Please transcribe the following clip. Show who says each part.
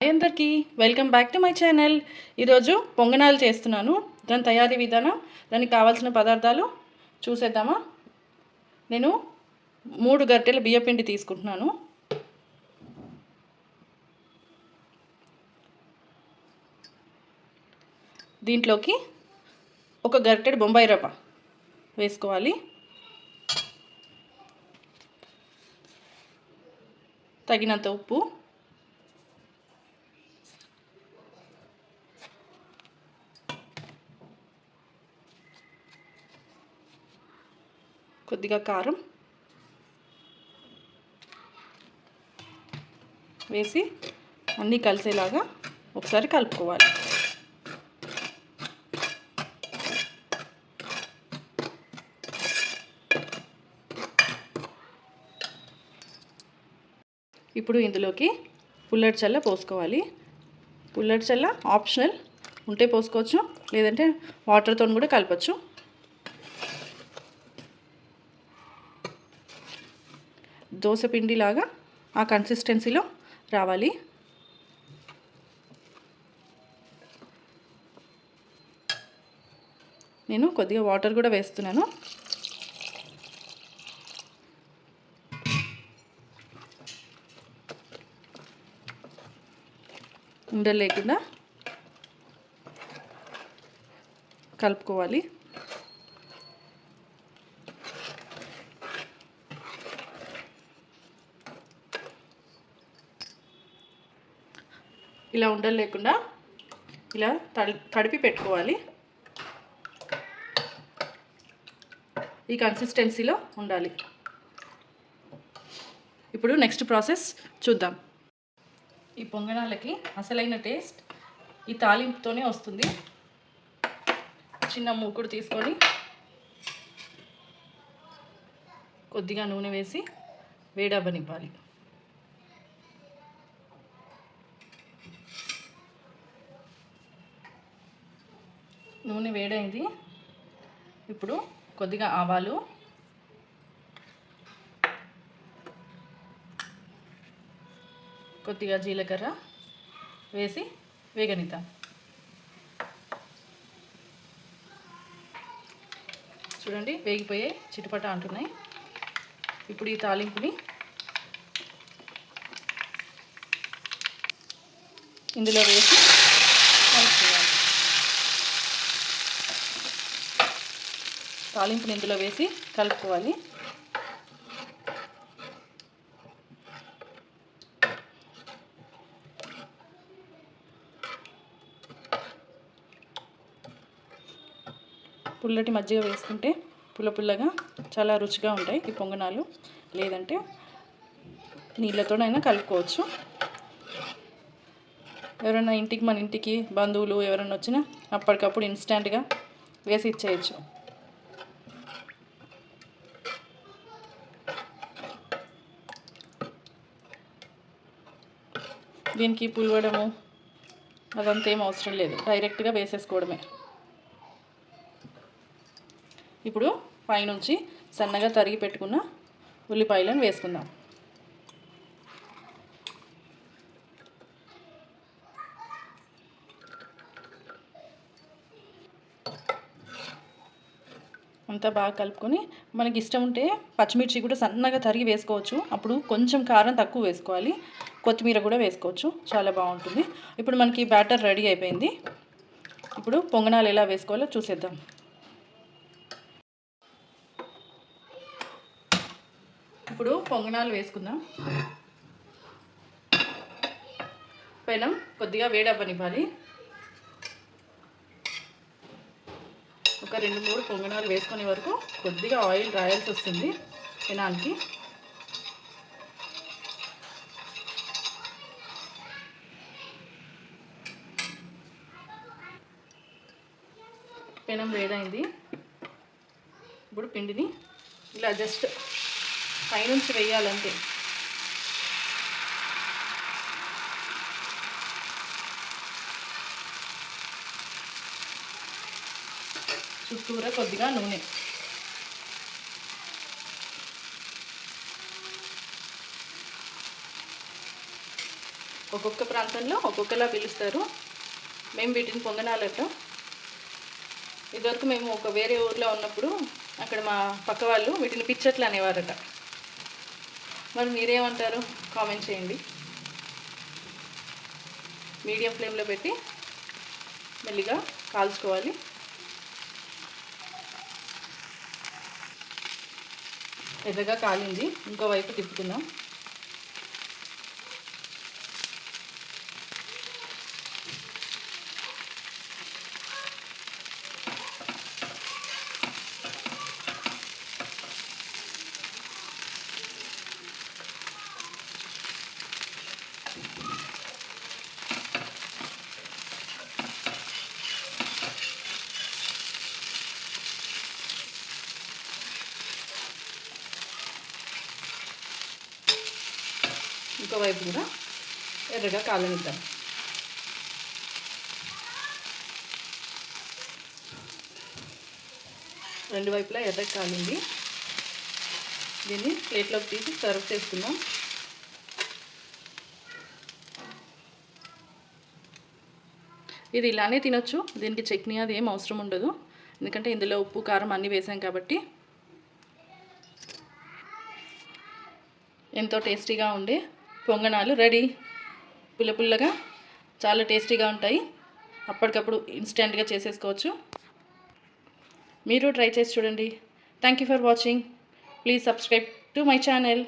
Speaker 1: Hi అందరికీ welcome back to my channel. ఈరోజు పొంగనాలు చేస్తున్నాను. దాని తయారీ విధానం దానికి కావాల్సిన పదార్థాలు చూసేద్దామా? నేను మూడు గరిటెల బియ్యపిండి తీసుకుంటున్నాను. దీంట్లోకి ఒక గరిటెడు బొంబాయి రవ్వ వేసుకోవాలి. తగినంత ఉప్పు కొద్దిగా కారం వేసి అన్నీ కలిసేలాగా ఒకసారి కలుపుకోవాలి. ఇప్పుడు ఇందులోకి పుల్లటి చల్ల పోసుకోవాలి. పుల్లటి చల్ల ఆప్షనల్ ఉంటే పోసుకోవచ్చు లేదంటే వాటర్తో కూడా కలపచ్చు. దోశపిండిలాగా ఆ కన్సిస్టెన్సీలో రావాలి. నేను కొద్దిగా వాటర్ కూడా వేస్తున్నాను. ఉండలేకుండా కలుపుకోవాలి. ఇలా ఉండలు లేకుండా ఇలా తడి తడిపి పెట్టుకోవాలి. ఈ కన్సిస్టెన్సీలో ఉండాలి. ఇప్పుడు నెక్స్ట్ ప్రాసెస్ చూద్దాం. ఈ పొంగనాలకి అసలైన టేస్ట్ ఈ తాలింపుతోనే వస్తుంది. చిన్న మూకుడు తీసుకొని కొద్దిగా నూనె వేసి వేడవ్వనివ్వాలి. నూనె వేడైంది. ఇప్పుడు కొద్దిగా ఆవాలు. కొద్దిగా జీలకర్ర వేసి వేగనిద్దాం. చూడండి వేగిపోయే చిటపట అంటున్నాయి. ఇప్పుడు ఈ తాలింపుని ఇందులో వేసి కలుపుకోవాలి తాలింపుని ఇందులో వేసి కలుపుకోవాలి. పుల్లటి మజ్జిగ వేసుకుంటే పుల్ల పుల్లగా చాలా రుచిగా ఉంటాయి ఈ పొంగనాలు. లేదంటే నీళ్ళతోనైనా కలుపుకోవచ్చు. ఎవరైనా ఇంటికి మన ఇంటికి బంధువులు ఎవరైనా వచ్చినా అప్పటికప్పుడు ఇన్స్టెంట్గా వేసి ఇచ్చేయచ్చు. దీనికి పులవడము అదంతా ఏం అవసరం లేదు. డైరెక్ట్గా వేసేసుకోవడమే. ఇప్పుడు పైనుంచి సన్నగా తరిగి పెట్టుకున్న ఉల్లిపాయలను వేసుకుందాం. అంతా బాగా కలుపుకొని మనకి ఇష్టం ఉంటే పచ్చిమిర్చి కూడా సన్నగా తరిగి వేసుకోవచ్చు. అప్పుడు కొంచెం కారం తక్కువ వేసుకోవాలి. కొత్తిమీర కూడా వేసుకోవచ్చు. చాలా బాగుంటుంది. ఇప్పుడు మనకి బ్యాటర్ రెడీ అయిపోయింది. ఇప్పుడు పొంగనాలు ఎలా వేసుకోవాలో చూసేద్దాం. ఇప్పుడు పొంగనాలు వేసుకుందాం. పెనం కొద్దిగా వేడవ్వనివ్వాలి. ఒక రెండు మూడు పొంగనాలు వేసుకునే వరకు కొద్దిగా ఆయిల్ రాయాల్సి వస్తుంది. పెనానికి. పెనం వేడైంది ఇప్పుడు పిండిని ఇలా జస్ట్ పైనుంచి వేయాలంతే. చుట్టూరా కొద్దిగా నూనె. ఒక్కొక్క ప్రాంతంలో ఒక్కొక్కలా పిలుస్తారు. మేము వీటిని పొంగనాలట. ఇదివరకు మేము ఒక వేరే ఊర్లో ఉన్నప్పుడు అక్కడ మా పక్క వాళ్ళు వీటిని పిచ్చట్లు అనేవారట. మరి మీరేమంటారు? కామెంట్ చేయండి. మీడియం ఫ్లేమ్లో పెట్టి మెల్లిగా కాల్చుకోవాలి. ఎర్రగా కాలింది. ఇంకో వైపు తిప్పుకుందాం. ఇంకో వైపు కూడా ఎర్రగా కాలనిద్దాం. రెండు వైపులా ఎర్రగా కాలింది. దీన్ని ప్లేట్లోకి తీసి సర్వ్ చేసుకుందాం. ఇది ఇలానే తినొచ్చు. దీనికి చట్నీ అది ఏం అవసరం ఉండదు. ఎందుకంటే ఇందులో ఉప్పు కారం అన్నీ వేసాం కాబట్టి. ఎంతో టేస్టీగా ఉండే పొంగనాలు రెడీ. పుల్ల పుల్లగా చాలా టేస్టీగా ఉంటాయి. అప్పటికప్పుడు ఇన్స్టెంట్గా చేసేసుకోవచ్చు. మీరు ట్రై చేసి చూడండి. Thank you for watching please subscribe to my channel